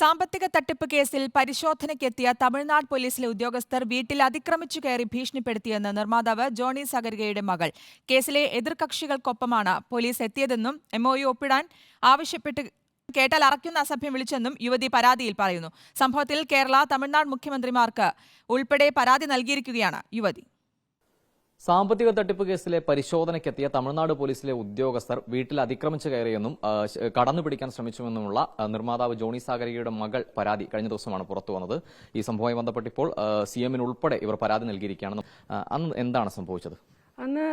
സാമ്പത്തിക തട്ടിപ്പ് കേസിൽ പരിശോധനയ്ക്കെത്തിയ തമിഴ്നാട് പോലീസിലെ ഉദ്യോഗസ്ഥർ വീട്ടിൽ അതിക്രമിച്ചു കയറി ഭീഷണിപ്പെടുത്തിയെന്ന് നിർമ്മാതാവ് ജോണി സഗരികയുടെ മകൾ. കേസിലെ എതിർകക്ഷികൾക്കൊപ്പമാണ് പോലീസ് എത്തിയതെന്നും എംഒയു ഒപ്പിടാൻ ആവശ്യപ്പെട്ട് കേട്ടാൽ അറയ്ക്കുന്ന അസഭ്യം വിളിച്ചെന്നും യുവതി പരാതിയിൽ പറയുന്നു. സംഭവത്തിൽ കേരള തമിഴ്നാട് മുഖ്യമന്ത്രിമാർക്ക് ഉൾപ്പെടെ പരാതി നൽകിയിരിക്കുകയാണ് യുവതി. സാമ്പത്തിക തട്ടിപ്പ് കേസിലെ പരിശോധനയ്ക്കെത്തിയ തമിഴ്നാട് പോലീസിലെ ഉദ്യോഗസ്ഥർ വീട്ടിൽ അതിക്രമിച്ചു കയറിയെന്നും കടന്നുപിടിക്കാൻ ശ്രമിച്ചുവെന്നുമുള്ള നിർമ്മാതാവ് ജോണി സാഗരികയുടെ മകൾ പരാതി കഴിഞ്ഞ ദിവസമാണ് പുറത്തു വന്നത്. ഈ സംഭവവുമായി ബന്ധപ്പെട്ടിപ്പോൾ സി എമ്മിനുൾപ്പെടെ ഇവർ പരാതി നൽകിയിരിക്കുകയാണെന്നും അന്ന് എന്താണ് സംഭവിച്ചത്? അന്ന്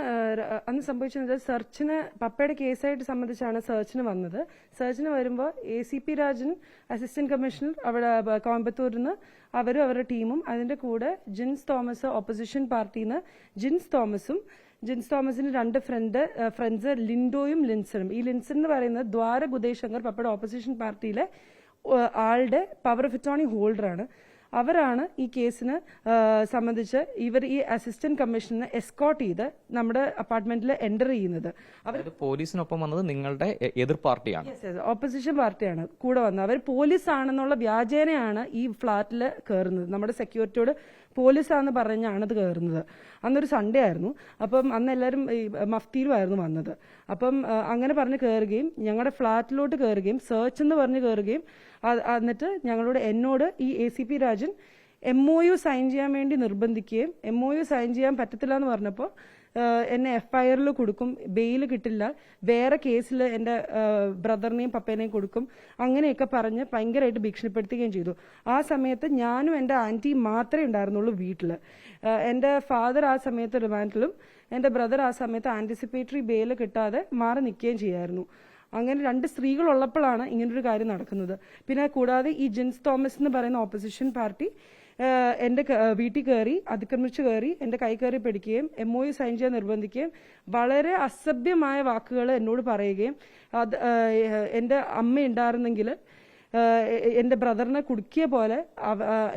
അന്ന് സംഭവിച്ചത് സെർച്ചിന് പപ്പയുടെ കേസായിട്ട് സംബന്ധിച്ചാണ് സെർച്ചിന് വന്നത്. സെർച്ചിന് വരുമ്പോൾ A C P Rajan assistant commissioner അവിടെ കോയമ്പത്തൂരിൽ നിന്ന് അവരും അവരുടെ ടീമും അതിന്റെ കൂടെ ജിൻസ് തോമസ് ഓപ്പോസിഷൻ പാർട്ടിയിൽ നിന്ന് ജിൻസ് തോമസും ജിൻസ് തോമസിന്റെ രണ്ട് ഫ്രണ്ട് ഫ്രണ്ട്സ് ലിൻഡോയും ലിൻസണും. ഈ ലിൻസൺ എന്ന് പറയുന്നത് ദ്വാര ഗുദേശങ്കർ പപ്പയുടെ ഓപ്പോസിഷൻ പാർട്ടിയിലെ ആളുടെ പവർ ഓഫ് അറ്റോണി ഹോൾഡറാണ് അവരാണ് ഈ കേസിന് സംബന്ധിച്ച് ഇവർ ഈ അസിസ്റ്റന്റ് കമ്മീഷണറിനെ എസ്കോട്ട് ചെയ്ത് നമ്മുടെ അപ്പാർട്ട്മെന്റിൽ എന്റർ ചെയ്യുന്നത്. അവർ പോലീസിനൊപ്പം വന്നത് നിങ്ങളുടെ എതിർ പാർട്ടിയാണ്. ഓപ്പോസിഷൻ പാർട്ടിയാണ് കൂടെ വന്നത്. അവർ പോലീസ് ആണെന്നുള്ള വ്യാജേനയാണ് ഈ ഫ്ളാറ്റിൽ കയറുന്നത് നമ്മുടെ സെക്യൂരിറ്റിയോട് പോലീസാന്ന് പറഞ്ഞാണ് അത് കയറുന്നത് അന്നൊരു സൺഡേ ആയിരുന്നു. അപ്പം അന്ന് എല്ലാവരും ഈ മഫ്തിയിലുമായിരുന്നു വന്നത്. അപ്പം അങ്ങനെ പറഞ്ഞ് കയറുകയും ഞങ്ങളുടെ ഫ്ലാറ്റിലോട്ട് കയറുകയും സെർച്ച് എന്ന് പറഞ്ഞ് കയറുകയും എന്നിട്ട് ഞങ്ങളോട് എന്നോട് ഈ A C P Rajan M O U sign ചെയ്യാൻ വേണ്ടി നിർബന്ധിക്കുകയും എം ഒ യു സൈൻ ചെയ്യാൻ പറ്റത്തില്ല എന്ന് പറഞ്ഞപ്പോൾ എന്നെ എഫ് ഐ ആറിൽ കൊടുക്കും ബെയിൽ കിട്ടില്ല വേറെ കേസിൽ എന്റെ ബ്രദറിനെയും പപ്പേനെയും കൊടുക്കും അങ്ങനെയൊക്കെ പറഞ്ഞ് ഭയങ്കരമായിട്ട് ഭീഷണിപ്പെടുത്തുകയും ചെയ്തു. ആ സമയത്ത് ഞാനും എന്റെ ആന്റിയും മാത്രമേ ഉണ്ടായിരുന്നുള്ളൂ വീട്ടിൽ എന്റെ ഫാദർ ആ സമയത്ത് റിമാൻഡിലും എന്റെ ബ്രദർ ആ സമയത്ത് ആന്റിസിപ്പേറ്ററി ബെയിൽ കിട്ടാതെ മാറി നിൽക്കുകയും ചെയ്യായിരുന്നു. അങ്ങനെ രണ്ട് സ്ത്രീകൾ ഉള്ളപ്പോഴാണ് ഇങ്ങനൊരു കാര്യം നടക്കുന്നത്. പിന്നെ കൂടാതെ ഈ ജിൻസ് തോമസ് എന്ന് പറയുന്ന ഓപ്പോസിഷൻ പാർട്ടി ഏഹ് വീട്ടിൽ കയറി അതിക്രമിച്ചു കയറി എന്റെ കൈ കയറി പിടിക്കുകയും എം ഒ സൈൻ ചെയ്യാൻ നിർബന്ധിക്കുകയും വളരെ അസഭ്യമായ വാക്കുകൾ എന്നോട് പറയുകയും അത് എന്റെ അമ്മ ഉണ്ടായിരുന്നെങ്കിൽ എന്റെ ബ്രദറിനെ കുടുക്കിയ പോലെ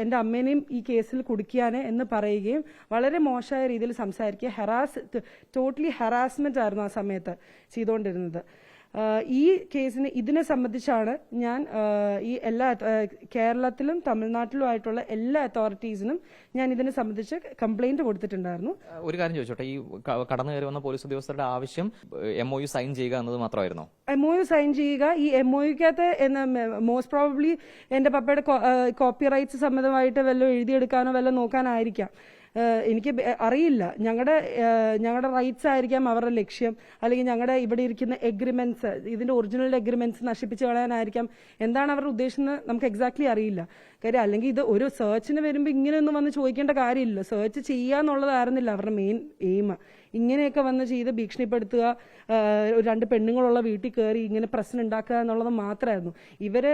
എന്റെ അമ്മേനെയും ഈ കേസിൽ കുടുക്കിയാനെ എന്ന് പറയുകയും വളരെ മോശമായ രീതിയിൽ സംസാരിക്കുക ഹെറാസ് ടോട്ടലി ഹെറാസ്മെന്റ് ആയിരുന്നു ആ സമയത്ത് ചെയ്തുകൊണ്ടിരുന്നത്. ഈ കേസിന് ഇതിനെ സംബന്ധിച്ചാണ് ഞാൻ ഈ എല്ലാ കേരളത്തിലും തമിഴ്നാട്ടിലുമായിട്ടുള്ള എല്ലാ അതോറിറ്റീസിനും ഞാൻ ഇതിനെ സംബന്ധിച്ച് കംപ്ലൈന്റ് കൊടുത്തിട്ടുണ്ടായിരുന്നു. ഒരു കാര്യം ചോദിച്ചോട്ടെ ഈ കടന്നു കയറി വന്ന പോലീസ് ഉദ്യോഗസ്ഥരുടെ ആവശ്യം എം സൈൻ ചെയ്യുക എന്നത് മാത്രമായിരുന്നു? എം സൈൻ ചെയ്യുക ഈ എം യുക്കകത്ത് മോസ്റ്റ് പ്രോബബ്ലി എന്റെ പപ്പയുടെ കോപ്പി റൈറ്റ്സ് സംബന്ധമായിട്ട് വല്ലതും എഴുതിയെടുക്കാനോ വല്ലതും നോക്കാനായിരിക്കാം. എനിക്ക് അറിയില്ല. ഞങ്ങളുടെ ഞങ്ങളുടെ റൈറ്റ്സ് ആയിരിക്കാം അവരുടെ ലക്ഷ്യം. അല്ലെങ്കിൽ ഞങ്ങളുടെ ഇവിടെ ഇരിക്കുന്ന എഗ്രിമെന്റ്സ് ഇതിന്റെ ഒറിജിനൽ എഗ്രിമെന്റ്സ് നശിപ്പിച്ച് കളയാനായിരിക്കാം. എന്താണ് അവരുടെ ഉദ്ദേശം നമുക്ക് എക്സാക്ട്ലി അറിയില്ല. കാര്യം അല്ലെങ്കിൽ ഇത് ഒരു സെർച്ചിന് വരുമ്പോൾ ഇങ്ങനെയൊന്നും വന്ന് ചോദിക്കേണ്ട കാര്യമില്ല. സെർച്ച് ചെയ്യാന്നുള്ളതായിരുന്നില്ല അവരുടെ മെയിൻ എയിം ഇങ്ങനെയൊക്കെ വന്ന് ചെയ്ത് ഭീഷണിപ്പെടുത്തുക ഒരു രണ്ട് പെണ്ണുങ്ങളുള്ള വീട്ടിൽ കയറി ഇങ്ങനെ പ്രശ്നം ഉണ്ടാക്കുക എന്നുള്ളത് മാത്രമായിരുന്നു ഇവർ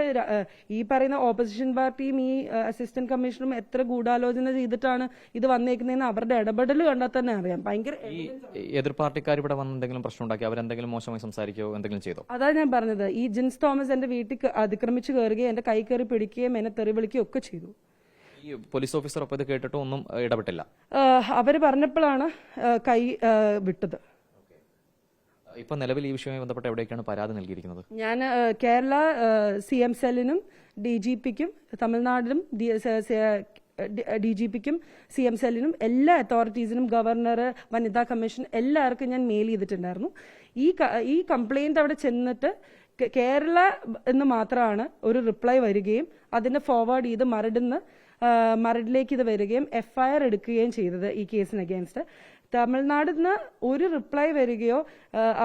ഈ പറയുന്ന ഓപ്പോസിഷൻ പാർട്ടിയും ഈ അസിസ്റ്റന്റ് കമ്മീഷണറും എത്ര ഗൂഢാലോചന ചെയ്തിട്ടാണ് ഇത് വന്നേക്കുന്നതെന്ന് അവരുടെ ഇടപെടൽ കണ്ടാൽ തന്നെ അറിയാം. ഭയങ്കര ഈ എതിർ പാർട്ടിക്കാർ ഇവിടെ വന്ന് എന്തെങ്കിലും പ്രശ്നം ഉണ്ടാക്കി അവരെന്തെങ്കിലും മോശമായി സംസാരിക്കുകയോ എന്തെങ്കിലും ചെയ്തോ? അതാ ഞാൻ പറഞ്ഞത്. ഈ ജിൻസ് തോമസ് എന്റെ വീട്ടിൽ അതിക്രമിച്ചു അതിക്രമിച്ച് കയറുകയും എന്റെ കൈ കയറി പിടിക്കുകയും എന്നെ തെറി വിളിക്കുകയും ഒക്കെ ചെയ്തു. ഈ പോലീസ് ഓഫീസർ ഒപ്പം ഇത് കേട്ടിട്ട് ഒന്നും ഇടപെട്ടില്ല? അവർ പറഞ്ഞപ്പോഴാണ് കൈ വിട്ടത്. ഇപ്പൊ നിലവിൽ ഈ വിഷയവുമായി ബന്ധപ്പെട്ട് എവിടേക്കാണ് പരാതി നൽകിയിരിക്കുന്നത്? ഞാൻ കേരള സി എം സെല്ലിനും ഡി ജി പിക്കും തമിഴ്നാടിനും ഡി ജി പിക്കും സി എം സെല്ലിനും എല്ലാ അതോറിറ്റീസിനും ഗവർണർ വനിതാ കമ്മീഷൻ എല്ലാവർക്കും ഞാൻ മെയിൽ ചെയ്തിട്ടുണ്ടായിരുന്നു. ഈ ഈ കംപ്ലൈന്റ് അവിടെ ചെന്നിട്ട് കേരള എന്ന് മാത്രമാണ് ഒരു റിപ്ലൈ വരികയും അതിനെ ഫോർവേഡ് ചെയ്ത് മരടിന്ന് മരടിലേക്ക് ഇത് വരികയും എഫ്ഐആർ ആർ എടുക്കുകയും ചെയ്തത് ഈ കേസിന് അഗേൻസ്റ്റ് തമിഴ്നാടിൽ നിന്ന് ഒരു റിപ്ലൈ വരികയോ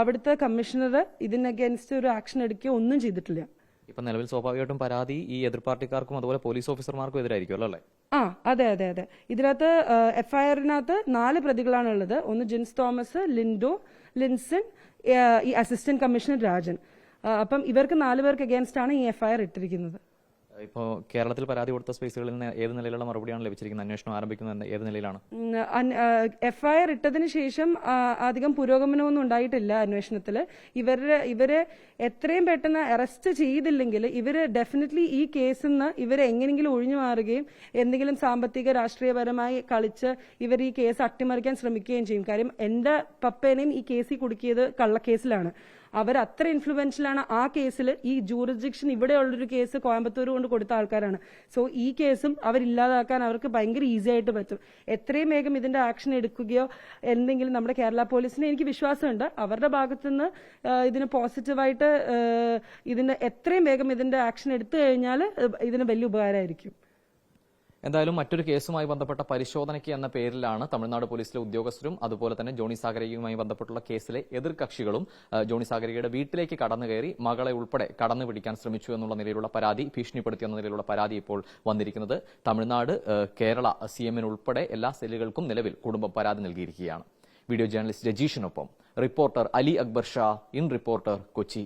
അവിടുത്തെ കമ്മീഷണർ ഇതിനഗേൻസ്റ്റ് ഒരു ആക്ഷൻ എടുക്കുകയോ ഒന്നും ചെയ്തിട്ടില്ല. ഇപ്പൊ നിലവിൽ സ്വാഭാവികമായിട്ടും പരാതി ഈ എതിർ പാർട്ടിക്കാർക്കും അതുപോലെ പോലീസ് ഓഫീസർമാർക്കും എതിരായിരിക്കുമല്ലോ അല്ലേ? ആ അതെ അതെ അതെ. ഇതിനകത്ത് എഫ്ഐആറിനകത്ത് നാല് പ്രതികളാണ് ഉള്ളത്. ഒന്ന് ജിൻസ് തോമസ് ലിൻഡോ ലിൻസൺ ഈ അസിസ്റ്റന്റ് കമ്മീഷണർ രാജൻ. അപ്പം ഇവർക്ക് നാല് പേർക്ക് അഗേൻസ്റ്റ് ആണ് ഈ എഫ്ഐആർ ഇട്ടിരിക്കുന്നത്. ഇപ്പോൾ കേരളത്തിൽ പരാതി കൊടുത്ത സ്പേസുകളിൽ നിന്ന് ഏത് നിലയിലുള്ള മറുപടിയാണ് ലഭിച്ചിരിക്കുന്നത്? അന്വേഷണം ആരംഭിക്കുന്നത് ഏത് നിലയിലാണ്? എഫ്ഐആർ ഇട്ടതിന് ശേഷം അധികം പുരോഗമനമൊന്നും ഉണ്ടായിട്ടില്ല അന്വേഷണത്തിൽ ഇവരെ ഇവരെ എത്രയും പെട്ടെന്ന് അറസ്റ്റ് ചെയ്തില്ലെങ്കിൽ ഇവർ ഡെഫിനറ്റ്ലി ഈ കേസിൽ നിന്ന് ഇവരെ എങ്ങനെയെങ്കിലും ഒഴിഞ്ഞു മാറുകയും എന്തെങ്കിലും സാമ്പത്തിക രാഷ്ട്രീയപരമായി കളിച്ച് ഇവർ ഈ കേസ് അട്ടിമറിക്കാൻ ശ്രമിക്കുകയും ചെയ്യും. കാര്യം എന്റെ പപ്പേനെയും ഈ കേസിൽ കുടുക്കിയത് കള്ളക്കേസിലാണ്. അവർ അത്ര ഇൻഫ്ലുവൻഷ്യലാണ് ആ കേസിൽ ഈ ജൂറിസ്ഡിക്ഷൻ ഇവിടെയുള്ളൊരു കേസ് കോയമ്പത്തൂർ കൊണ്ട് കൊടുത്ത ആൾക്കാരാണ്. സോ ഈ കേസും അവരില്ലാതാക്കാൻ അവർക്ക് ഭയങ്കര ഈസി ആയിട്ട് പറ്റും. എത്രയും വേഗം ഇതിന്റെ ആക്ഷൻ എടുക്കുകയോ എന്തെങ്കിലും നമ്മുടെ കേരള പോലീസിന് എനിക്ക് വിശ്വാസമുണ്ട്. അവരുടെ ഭാഗത്തു നിന്ന് ഇതിന് പോസിറ്റീവായിട്ട് ഇതിന് എത്രയും വേഗം ഇതിന്റെ ആക്ഷൻ എടുത്തു കഴിഞ്ഞാൽ ഇതിന് വലിയ ഉപകാരമായിരിക്കും. എന്തായാലും മറ്റൊരു കേസുമായി ബന്ധപ്പെട്ട പരിശോധനയ്ക്ക് എന്ന പേരിലാണ് തമിഴ്നാട് പോലീസിലെ ഉദ്യോഗസ്ഥരും അതുപോലെ തന്നെ ജോണി സാഗരയുമായി ബന്ധപ്പെട്ടുള്ള കേസിലെ എതിർകക്ഷികളും ജോണി സാഗരയുടെ വീട്ടിലേക്ക് കടന്നു കയറി മകളെ ഉൾപ്പെടെ കടന്നു പിടിക്കാൻ ശ്രമിച്ചു എന്നുള്ള നിലയിലുള്ള പരാതി ഭീഷണിപ്പെടുത്തി എന്ന നിലയിലുള്ള പരാതി ഇപ്പോൾ വന്നിരിക്കുന്നത്. തമിഴ്നാട് കേരള സി ഉൾപ്പെടെ എല്ലാ സെല്ലുകൾക്കും നിലവിൽ കുടുംബം പരാതി നൽകിയിരിക്കുകയാണ്. Video journalist രജീഷിനൊപ്പം reporter Ali Akbar Shah in reporter Kochi.